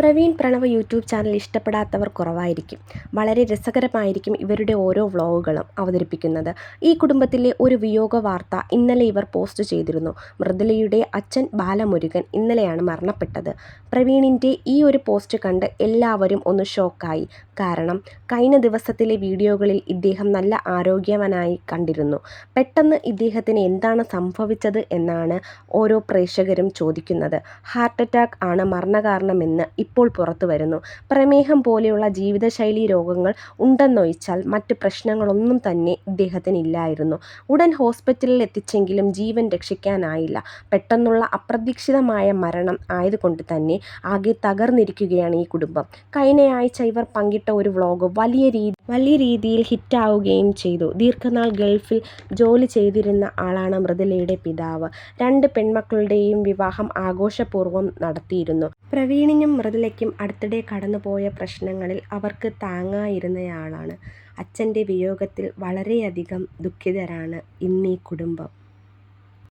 Praveen Pranav YouTube channel ഇഷ്ടപ്പെടാത്തവർ കുറവായിരിക്കും. വളരെ രസകരമായിരിക്കും ഇവരുടെ ഓരോ വ്ളോഗുകളും അവതരിപ്പിക്കുന്നത്. ഈ കുടുംബത്തിലെ ഒരു വിയോഗ വാർത്ത ഇന്നലെ ഇവർ പോസ്റ്റ് ചെയ്തിരുന്നു. മൃദുലയുടെ അച്ഛൻ ബാലമുരുകൻ ഇന്നലെയാണ് മരണപ്പെട്ടത്. പ്രവീണിന്റെ ഈ ഒരു പോസ്റ്റ് കണ്ട് എല്ലാവരും ഒന്ന് ഷോക്കായി. കാരണം കഴിഞ്ഞ ദിവസത്തിലെ വീഡിയോകളിൽ ഇദ്ദേഹം നല്ല ആരോഗ്യവനായി കണ്ടിരുന്നു. പെട്ടെന്ന് ഇദ്ദേഹത്തിന് എന്താണ് സംഭവിച്ചത് എന്നാണ് ഓരോ പ്രേക്ഷകരും ചോദിക്കുന്നത്. ഹാർട്ട് അറ്റാക്ക് ആണ് മരണകാരണമെന്ന് ഇപ്പോൾ പുറത്തു വരുന്നു. പ്രമേഹം പോലെയുള്ള ജീവിതശൈലി രോഗങ്ങൾ ഉണ്ടെന്നൊഴിച്ചാൽ മറ്റ് പ്രശ്നങ്ങളൊന്നും തന്നെ ഇദ്ദേഹത്തിന് ഇല്ലായിരുന്നു. ഉടൻ ഹോസ്പിറ്റലിൽ എത്തിച്ചെങ്കിലും ജീവൻ രക്ഷിക്കാനായില്ല. പെട്ടെന്നുള്ള അപ്രതീക്ഷിതമായ മരണം ആയതുകൊണ്ട് തന്നെ ആകെ തകർന്നിരിക്കുകയാണ് ഈ കുടുംബം. കഴിഞ്ഞയാഴ്ച ഇവർ പങ്കിട്ട ഒരു വ്ളോഗ് വലിയ രീതി വലിയ രീതിയിൽ ഹിറ്റാവുകയും ചെയ്തു. ദീർഘനാൾ ഗൾഫിൽ ജോലി ചെയ്തിരുന്ന ആളാണ് മൃദുലയുടെ പിതാവ്. രണ്ട് പെൺമക്കളുടെയും വിവാഹം ആഘോഷപൂർവം നടത്തിയിരുന്നു. പ്രവീണിനും മൃദുലയ്ക്കും അടുത്തിടെ കടന്നുപോയ പ്രശ്നങ്ങളിൽ അവർക്ക് താങ്ങായിരുന്നയാളാണ്. അച്ഛന്റെ വിയോഗത്തിൽ വളരെയധികം ദുഃഖിതരാണ് ഇന്നീ കുടുംബം.